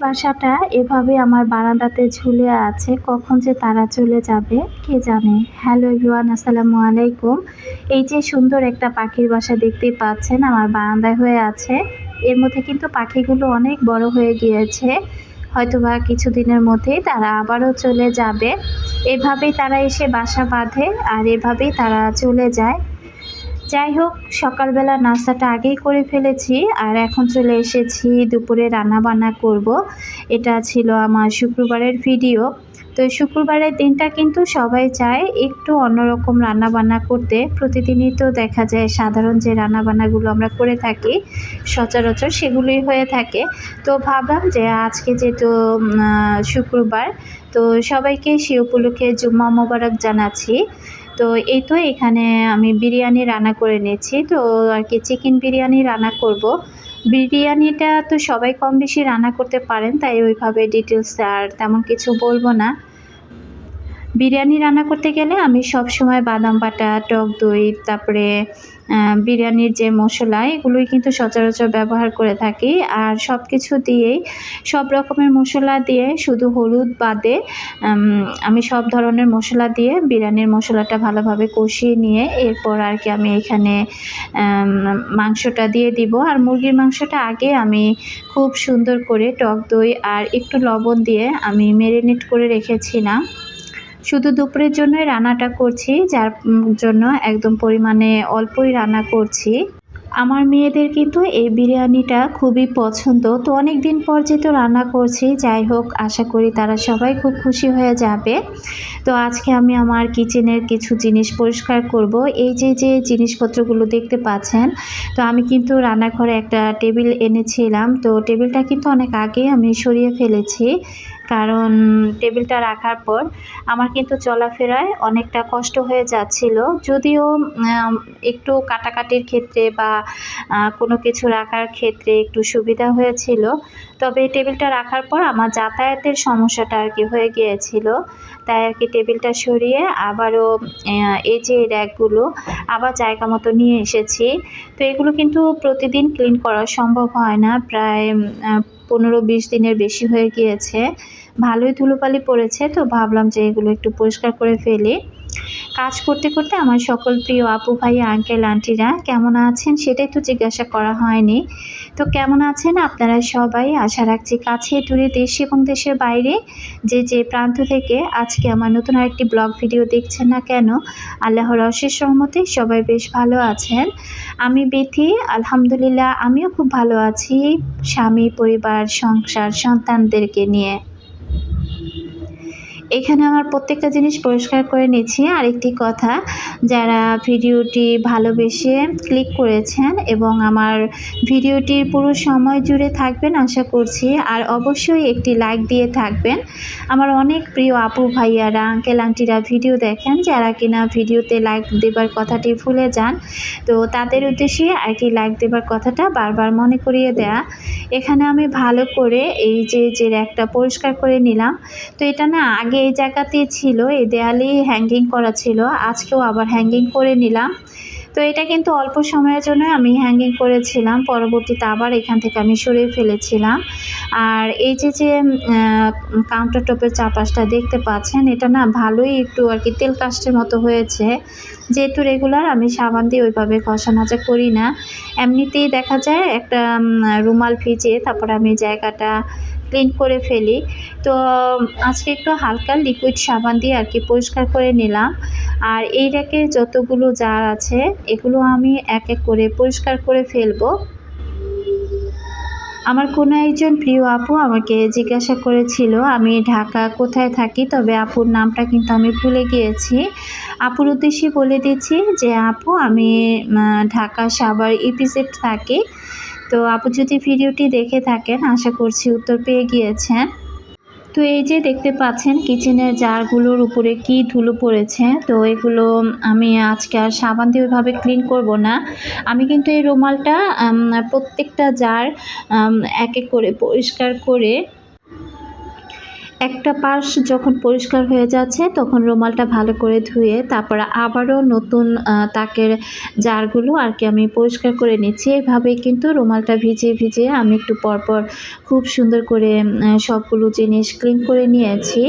বাসাটা এভাবে আমার বারান্দাতে ঝুলে আছে, কখন যে তারা চলে যাবে, কে জানে? হ্যালো ইউয়ান আসসালামু আলাইকুম। এই যে সুন্দর একটা পাখির বাসা দেখতেই পাচ্ছেন, আমার বারান্দায় হয়ে আছে। এর মধ্যে কিন্তু পাখিগুলো অনেক বড় হয়ে গিয়েছে। হয়তো হয়তোবা কিছুদিনের মধ্যেই তারা আবারও চলে যাবে। এভাবেই তারা এসে বাসা বাঁধে আর এভাবেই তারা চলে যায়। যাই হোক, সকালবেলা নাস্তাটা আগেই করে ফেলেছি আর এখন চলে এসেছি দুপুরে রান্না বান্না করব। এটা ছিল আমার শুক্রবারের ভিডিও। তো শুক্রবারের দিনটা কিন্তু সবাই চায় একটু অন্যরকম রান্না বান্না করতে। প্রতিদিনই তো দেখা যায় সাধারণ যে রান্না বান্নাগুলো আমরা করে থাকি, সচরাচর সেগুলোই হয়ে থাকে। তো ভাবলাম যে আজকে যেহেতু শুক্রবার, তো সবাইকে সে উপলক্ষে জুম্মা মোবারক জানাচ্ছি। তো এই তো এখানে আমি বিরিয়ানি রান্না করে নিয়েছি। তো আর কি চিকেন বিরিয়ানি রান্না করব। বিরিয়ানিটা তো সবাই কম বেশি রান্না করতে পারেন, তাই ওইভাবে ডিটেলস আর তেমন কিছু বলব না। বিরিয়ানি রান্না করতে গেলে আমি সব সময় বাদাম বাটা, টক দই, তারপরে বিরিয়ানির যে মশলা, এগুলোই কিন্তু সচরাচর ব্যবহার করে থাকি। আর সব কিছু দিয়েই, সব রকমের মশলা দিয়ে, শুধু হলুদ বাদে আমি সব ধরনের মশলা দিয়ে বিরিয়ানির মশলাটা ভালোভাবে কষিয়ে নিয়ে, এরপর আর কি আমি এখানে মাংসটা দিয়ে দিব। আর মুরগির মাংসটা আগে আমি খুব সুন্দর করে টক দই আর একটু লবণ দিয়ে আমি ম্যারিনেট করে রেখেছিলাম। শুধু দুপুরের জন্যই রান্নাটা করছি, যার জন্য একদম পরিমাণে অল্পই রান্না করছি। আমার মেয়েদের কিন্তু এই বিরিয়ানিটা খুবই পছন্দ। তো অনেক দিন পর যেহেতু রান্না করছি, যাই হোক, আশা করি তারা সবাই খুব খুশি হয়ে যাবে। তো আজকে আমি আমার কিচেনের কিছু জিনিস পরিষ্কার করব। এই যে যে জিনিসপত্রগুলো দেখতে পাচ্ছেন, তো আমি কিন্তু রান্নাঘরে একটা টেবিল এনেছিলাম। তো টেবিলটা কিন্তু অনেক আগে আমি সরিয়ে ফেলেছি। কারণ টেবিলটা রাখার পর আমার কিন্তু চলাফেরায় অনেকটা কষ্ট হয়ে যাচ্ছিল। যদিও একটু কাটাকাটির ক্ষেত্রে বা কোনো কিছু রাখার ক্ষেত্রে একটু সুবিধা হয়েছিল। তবে টেবিলটা রাখার পর আমার যাতায়াতের সমস্যাটা আর কি হয়ে গিয়েছিল। তাই আর কি টেবিলটা সরিয়ে আবারও এই যে র্যাকগুলো আবার জায়গা মতো নিয়ে এসেছি। তো এগুলো কিন্তু প্রতিদিন ক্লিন করা সম্ভব হয় না। প্রায় পনেরো বিশ দিনের বেশি হয়ে গিয়েছে। ভালোই ধুলোপালি পড়েছে, তো ভাবলাম যে এগুলো একটু পরিষ্কার করে ফেলি। কাজ করতে করতে আমার সকল প্রিয় আপু ভাই আঙ্কেল আন্টিরা কেমন আছেন সেটাই তো জিজ্ঞাসা করা হয়নি। তো কেমন আছেন আপনারা সবাই? আশা রাখছি কাছে, দূরে দেশ এবং দেশের বাইরে যে যে প্রান্ত থেকে আজকে আমার নতুন আরেকটি ব্লগ ভিডিও দেখছেন না কেন, আল্লাহর অশেষ সহমতে সবাই বেশ ভালো আছেন। আমি বেথি, আলহামদুলিল্লাহ, আমিও খুব ভালো আছি, স্বামী, পরিবার, সংসার, সন্তানদেরকে নিয়ে। এখানে আমার প্রত্যেকটা জিনিস পরিষ্কার করে নিচ্ছি। আরেকটি কথা, যারা ভিডিওটি ভালোবেসে ক্লিক করেছেন এবং আমার ভিডিওটির পুরো সময় জুড়ে থাকবেন আশা করছি, আর অবশ্যই একটি লাইক দিয়ে থাকবেন। আমার অনেক প্রিয় আপু ভাইয়ারা, আঙ্কেল, আন্টিরা ভিডিও দেখেন, যারা কিনা ভিডিওতে লাইক দেবার কথাটি ভুলে যান, তো তাদের উদ্দেশ্যে আর কি লাইক দেবার কথাটা বারবার মনে করিয়ে দেয়া। এখানে আমি ভালো করে এই যে যে র্যাকটা পরিষ্কার করে নিলাম। তো এটা না আগে এই জায়গাতেই ছিল এই দেয়ালেই হ্যাঙ্গিং করা ছিল। আজকেও আবার হ্যাঙ্গিং করে নিলাম। তো এটা কিন্তু অল্প সময়ের জন্য আমি হ্যাঙ্গিং করেছিলাম। পরবর্তীতে আবার এখান থেকে আমি সরিয়ে ফেলেছিলাম। আর এই যে যে কাউন্টার টপের চাপাশটা দেখতে পাচ্ছেন, এটা না ভালোই একটু আর কি তেল কাস্টের মতো হয়েছে। যেহেতু রেগুলার আমি সাবান দিয়ে ওইভাবে ঘষা মাজা করি না। এমনিতেই দেখা যায় একটা রুমাল ভিজে তারপর আমি জায়গাটা ক্লিন করে ফেলি। তো আজকে একটু হালকা লিকুইড সাবান দিয়ে আর কি পরিষ্কার করে নিলাম। আর এই র্যাকের যতগুলো জার আছে, এগুলো আমি এক এক করে পরিষ্কার করে ফেলব। আমার কোনো একজন প্রিয় আপু আমাকে জিজ্ঞাসা করেছিল, আমি ঢাকা কোথায় থাকি? তবে আপুর নামটা কিন্তু আমি ভুলে গিয়েছি। আপুর উদ্দেশ্যে বলে দিচ্ছি যে, আপু, আমি ঢাকা সাভার ইপিজেড থাকি। তো আপু যদি ভিডিওটি দেখে থাকেন, আশা করছি উত্তর পেয়ে গিয়েছেন। তো এই যে দেখতে পাচ্ছেন, কিচেনের জারগুলোর উপরে কি ধুলো পড়েছে। তো এগুলো আমি আজকে আর সাবান দিয়ে ওইভাবে ক্লিন করব না। আমি কিন্তু এই রুমালটা প্রত্যেকটা জার এক এক করে পরিষ্কার করে একটা পাশ যখন পরিষ্কার হয়ে যাচ্ছে, তখন রুমালটা ভালো করে ধুয়ে তারপরে আবারও নতুন তাকের জারগুলো আর কি আমি পরিষ্কার করে নিচ্ছি। এভাবেই কিন্তু রুমালটা ভিজিয়ে ভিজিয়ে আমি একটু পরপর খুব সুন্দর করে সবগুলো জিনিস ক্লিন করে নিয়েছি।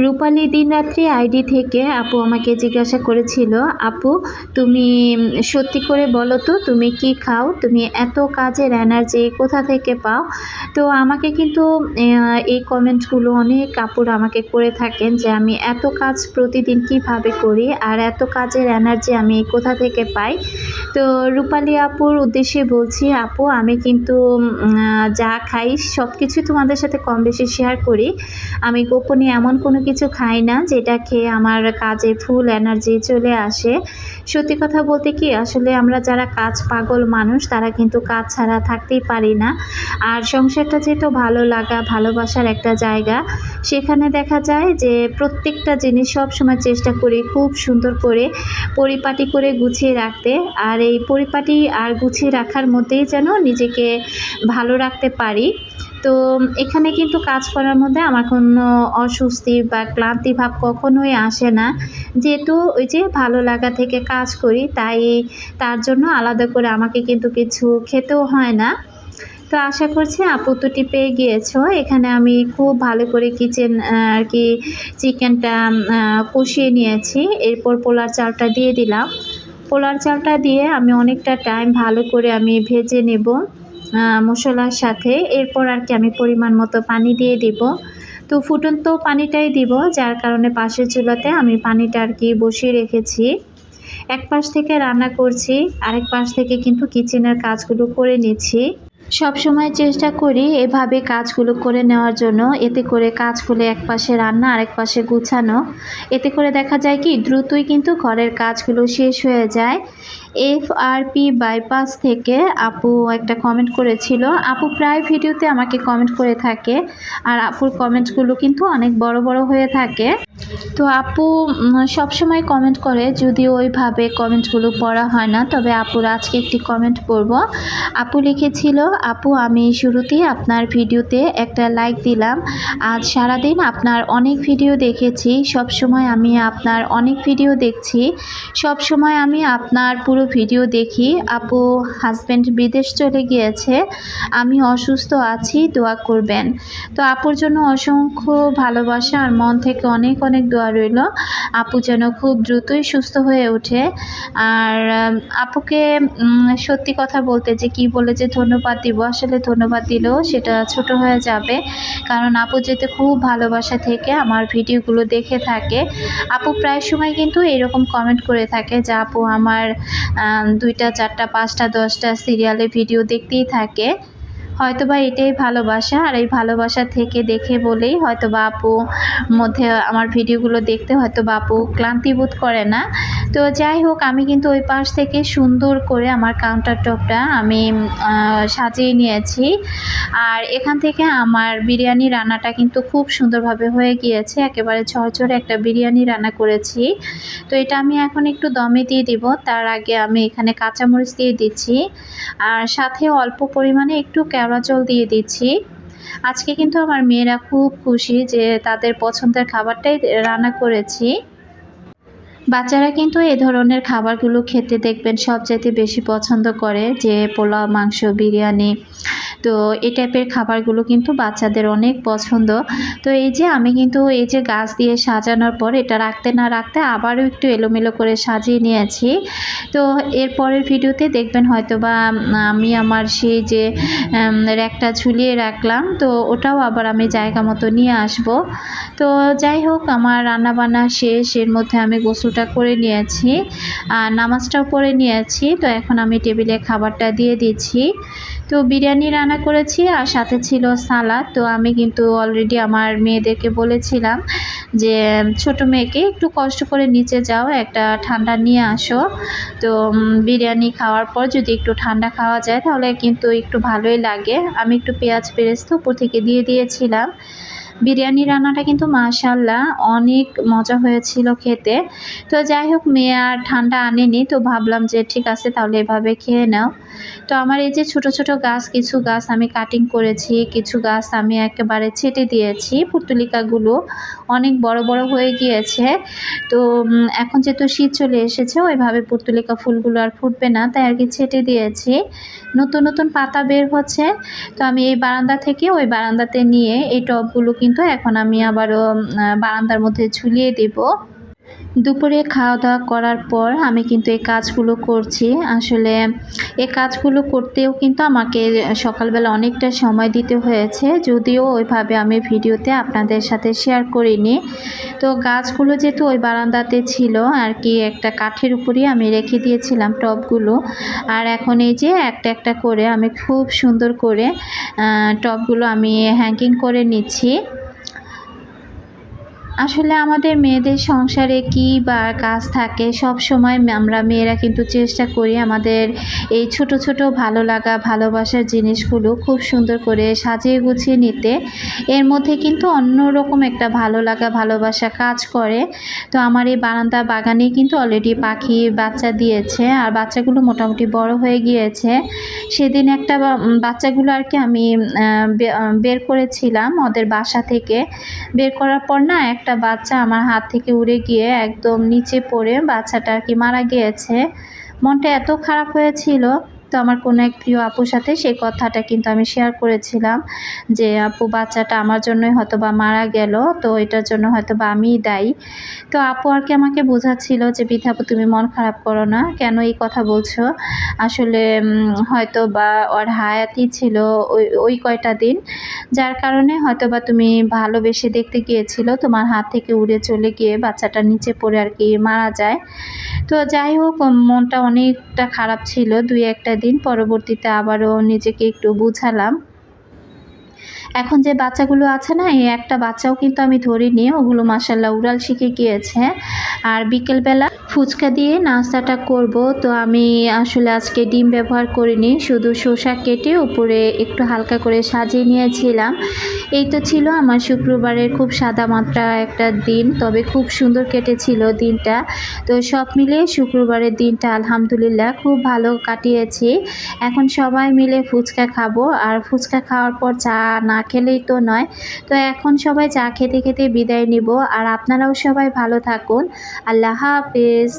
রূপালী দিনরাত্রি আইডি থেকে আপু আমাকে জিজ্ঞাসা করেছিল, আপু, তুমি, সত্যি করে বলো তো, তুমি কি খাও? তুমি এত কাজের এনার্জি কোথা থেকে পাও? তো আমাকে কিন্তু এই কমেন্টগুলো অনেক আপুর আমাকে করে থাকেন যে আমি এত কাজ প্রতিদিন কীভাবে করি আর এত কাজের এনার্জি আমি কোথা থেকে পাই? তো রূপালী আপুর উদ্দেশ্যে বলছি, আপু, আমি কিন্তু যা খাই সব কিছু তোমাদের সাথে কম বেশি শেয়ার করি। আমি গোপনে এমন কোনো কিছু খাই না, যেটা খেয়ে আমার কাজে ফুল এনার্জি চলে আসে। সত্যি কথা বলতে কি, আসলে আমরা যারা কাজ পাগল মানুষ, তারা কিন্তু কাজ ছাড়া থাকতেই পারি না। আর সংসারটা যেহেতু ভালো লাগা, ভালোবাসার একটা জায়গা, সেখানে দেখা যায় যে প্রত্যেকটা জিনিস সব সময় চেষ্টা করি খুব সুন্দর করে পরিপাটি করে গুছিয়ে রাখতে। আর এই পরিপাটি আর গুছিয়ে রাখার মধ্যেই যেন নিজেকে ভালো রাখতে পারি। তো এখানে কিন্তু কাজ করার মধ্যে আমার কোনো অস্বস্তি বা ক্লান্তি ভাব কখনোই আসে না। যেহেতু ওই যে ভালো লাগা থেকে কাজ করি, তাই তার জন্য আলাদা করে আমাকে কিন্তু কিছু খেতেও হয় না। তো আশা করছি আপু দুটি পেয়ে গিয়েছো। এখানে আমি খুব ভালো করে কিচেন আর কি চিকেনটা কষিয়ে নিয়েছি। এরপর পোলার চালটা দিয়ে দিলাম। পোলার চালটা দিয়ে আমি অনেকটা টাইম ভালো করে আমি ভেজে নেব। মশলার সাথে। এরপর আর কি আমি পরিমাণ মতো পানি দিয়ে দিব। তো ফুটন্ত পানিটাই দিব, যার কারণে পাশের চুলাতে আমি পানিটা আর কি বসিয়ে রেখেছি। এক পাশ থেকে রান্না করছি, আরেক পাশ থেকে কিন্তু কিচেনের কাজগুলো করে নিচ্ছি। সব সময় চেষ্টা করি এভাবে কাজগুলো করে নেওয়ার জন্য, এতে করে কাজ হলে এক পাশে রান্না, আরেক পাশে গুছানো। এতে করে দেখা যায় কি, দ্রুতই কিন্তু ঘরের কাজগুলো শেষ হয়ে যায়। এফ আর পি বাইপাস থেকে আপু একটা কমেন্ট করেছিল। আপু প্রায় ভিডিওতে আমাকে কমেন্ট করে থাকে আর আপুর কমেন্টগুলো কিন্তু অনেক বড় বড় হয়ে থাকে। তো আপু সবসময় কমেন্ট করে যদিও ওইভাবে কমেন্টগুলো পড়া হয় না, তবে আপুর আজকে একটি কমেন্ট পড়ব। আপু লিখেছিল, আপু, আমি শুরুতেই আপনার ভিডিওতে একটা লাইক দিলাম। আজ সারাদিন আপনার অনেক ভিডিও দেখেছি। সব সময় আমি আপনার অনেক ভিডিও দেখছি। সব সময় আমি আপনার পুরো ভিডিও দেখি। আপু হাজব্যান্ড বিদেশ চলে গিয়েছে। আমি অসুস্থ আছি, দোয়া করবেন। তো আপুর জন্য অসংখ্য ভালোবাসা আর মন থেকে অনেক অনেক দোয়া রইল। আপু যেন খুব দ্রুতই সুস্থ হয়ে ওঠে। আর আপুকে সত্যি কথা বলতে যে কি বলে যে ধন্যবাদ দিব, আসলে ধন্যবাদ দিলেও সেটা ছোট হয়ে যাবে। কারণ আপু যেতে খুব ভালোবাসা থেকে আমার ভিডিওগুলো দেখে থাকে। আপু প্রায় সময় কিন্তু এরকম কমেন্ট করে থাকে যে, আপু, আমার দুইটা চারটা পাঁচটা দশটা সিরিয়ালে ভিডিও দেখতেই থাকে। হয়তোবা এটাই ভালোবাসা, আর এই ভালোবাসা থেকে দেখে বলেই হয়তোবা আপু মধ্যে আমার ভিডিওগুলো দেখতে হয়তো আপু ক্লান্তি বোধ করে না। তো যাই হোক, আমি কিন্তু ওই পাশ থেকে সুন্দর করে আমার কাউন্টার টপটা আমি সাজিয়ে নিয়েছি। আর এখান থেকে আমার বিরিয়ানি রান্নাটা কিন্তু খুব সুন্দরভাবে হয়ে গিয়েছে। একেবারে ঝরঝরে একটা বিরিয়ানি রান্না করেছি। তো এটা আমি এখন একটু দমে দিয়ে দিব। তার আগে আমি এখানে কাঁচামরিচ দিয়ে দিচ্ছি। আর সাথে অল্প পরিমাণে একটু কেওড়া জল দিয়ে দিচ্ছি। আজকে কিন্তু আমার মেয়েরা খুব খুশি যে তাদের পছন্দের খাবারটাই রান্না করেছি। বাচ্চারা কিন্তু এ ধরনের খাবারগুলো খেতে দেখবেন সবচাইতে বেশি পছন্দ করে, যে পোলাও, মাংস, বিরিয়ানি তো এই টাইপের খাবারগুলো কিন্তু বাচ্চাদের অনেক পছন্দ। তো এই যে আমি কিন্তু এই যে গাছ দিয়ে সাজানোর পর এটা রাখতে না রাখতে আবারও একটু এলোমেলো করে সাজিয়ে নিয়েছি। তো এর পরের ভিডিওতে দেখবেন হয়তো বা আমি আমার সেই যে র্যাকটা ঝুলিয়ে রাখলাম। তো ওটাও আবার আমি জায়গা মতো নিয়ে আসব। তো যাই হোক, আমার রান্না বান্না শেষ। এর মধ্যে আমি গোসলটা করে নিয়েছি। আর নামাজটাও পড়ে নিয়েছি। তো এখন আমি টেবিলে খাবারটা দিয়ে দিচ্ছি। তো বিরিয়ানি রান্না করেছি আর সাথে ছিল সালাদ। তো আমি কিন্তু অলরেডি আমার মেয়েদেরকে বলেছিলাম যে, ছোট মেয়েকে একটু কষ্ট করে নিচে যাও, একটা ঠান্ডা নিয়ে আসো। তো বিরিয়ানি খাওয়ার পর যদি একটু ঠান্ডা খাওয়া যায় তাহলে কিন্তু একটু ভালোই লাগে। আমি একটু পেঁয়াজ পেরেস্ত উপর থেকে দিয়ে দিয়েছিলাম। বিরিয়ানি রান্নাটা কিন্তু মাশাল্লাহ অনেক মজা হয়েছিল খেতে। তো যাই হোক মেয়ে আর ঠান্ডা আনেনি, তো ভাবলাম যে ঠিক আছে, তাহলে এভাবে খেয়ে নাও। তো আমার এই যে ছোট ছোট গাছ, কিছু গাছ আমি কাটিং করেছি, কিছু গাছ আমি একেবারে ছেটে দিয়েছি পুর্তুলিকাগুলো অনেক বড় বড় হয়ে গিয়েছে। তো এখন যেহেতু শীত চলে এসেছে, ওইভাবে পুর্তুলিকা ফুলগুলো আর ফুটবে না, তাই আর কি ছেটে দিয়েছি। নতুন নতুন পাতা বের হচ্ছে, তো আমি এই বারান্দা থেকে ওই বারান্দাতে নিয়ে এই টবগুলো কিন্তু এখন আমি আবারও বারান্দার মধ্যে ঝুলিয়ে দেবো। দুপুরে খাওয়া দাওয়া করার পর আমি কিন্তু এই কাজগুলো করছি। আসলে এই কাজগুলো করতেও কিন্তু আমাকে সকালবেলা অনেকটা সময় দিতে হয়েছে। যদিও ওইভাবে আমি ভিডিওতে আপনাদের সাথে শেয়ার করিনি। তো গাছগুলো যেহেতু ওই বারান্দাতে ছিল, আর কি একটা কাঠের উপরই আমি রেখে দিয়েছিলাম টবগুলো। আর এখন এই যে একটা একটা করে আমি খুব সুন্দর করে টবগুলো আমি হ্যাঙ্গিং করে নিচ্ছি। আসলে আমাদের মেয়েদের সংসারে কি বা কাজ থাকে, সব সময় আমরা মেয়েরা কিন্তু চেষ্টা করি আমাদের এই ছোট ছোট ভালো লাগা, ভালোবাসার জিনিসগুলো খুব সুন্দর করে সাজিয়ে গুছিয়ে নিতে। এর মধ্যে কিন্তু অন্যরকম একটা ভালো লাগা, ভালোবাসা কাজ করে। তো আমার এই বারান্দা বাগানে কিন্তু অলরেডি পাখি বাচ্চা দিয়েছে আর বাচ্চাগুলো মোটামুটি বড় হয়ে গিয়েছে। সেদিন একটা বাচ্চাগুলো আর কি আমি বের করেছিলাম ওদের বাসা থেকে। বের করার পর না একটা বাচ্চা আমার হাত থেকে উড়ে গিয়ে একদম নিচে পড়ে বাচ্চাটা আর কি মারা গিয়েছে। মনটা এত খারাপ হয়েছিল তো আমার কোনো এক প্রিয় আপুর সাথে সেই কথাটা কিন্তু আমি শেয়ার করেছিলাম যে, আপু, বাচ্চাটা আমার জন্যই হয়তো বা মারা গেল, তো এটার জন্য হয়তো বা আমিই দায়ী। তো আপু আর কি আমাকে বোঝাচ্ছিল যে বিথাপু তুমি মন খারাপ করো না, কেন এই কথা বলছো? আসলে হয়তো বা ওর হায়াতি ছিল ওই ওই কয়টা দিন, যার কারণে হয়তো বা তুমি ভালোবেসে দেখতে গিয়েছিল, তোমার হাত থেকে উড়ে চলে গিয়ে বাচ্চাটা নিচে পড়ে আর কি মারা যায়। তো যাই হোক মনটা অনেকটা খারাপ ছিল দুই একটা দিন। পরবর্তীতে আবারও নিজেকে একটু বুঝালাম। এখন যে বাচ্চাগুলো আছে না, এই একটা বাচ্চাও কিন্তু আমি ধরিনি। ওগুলো মাসাল্লাহ উড়াল শিখে গিয়েছে। আর বিকেলবেলা ফুচকা দিয়ে নাস্তাটা করব। তো আমি আসলে আজকে ডিম ব্যবহার করিনি, শুধু শসা কেটে উপরে একটু হালকা করে সাজিয়ে নিয়েছিলাম। এই তো ছিল আমার শুক্রবারের খুব সাদা মাত্রা একটা দিন, তবে খুব সুন্দর কেটেছিল দিনটা। তো সব মিলিয়ে শুক্রবারের দিনটা আলহামদুলিল্লাহ খুব ভালো কাটিয়েছি। এখন সবাই মিলে ফুচকা খাব, আর ফুচকা খাওয়ার পর চা না খেলেই তো নয়। তো এখন সবাই চা খেতে খেতে বিদায় নিব, আর আপনারাও সবাই ভালো থাকুন। আল্লাহ হাফেজ।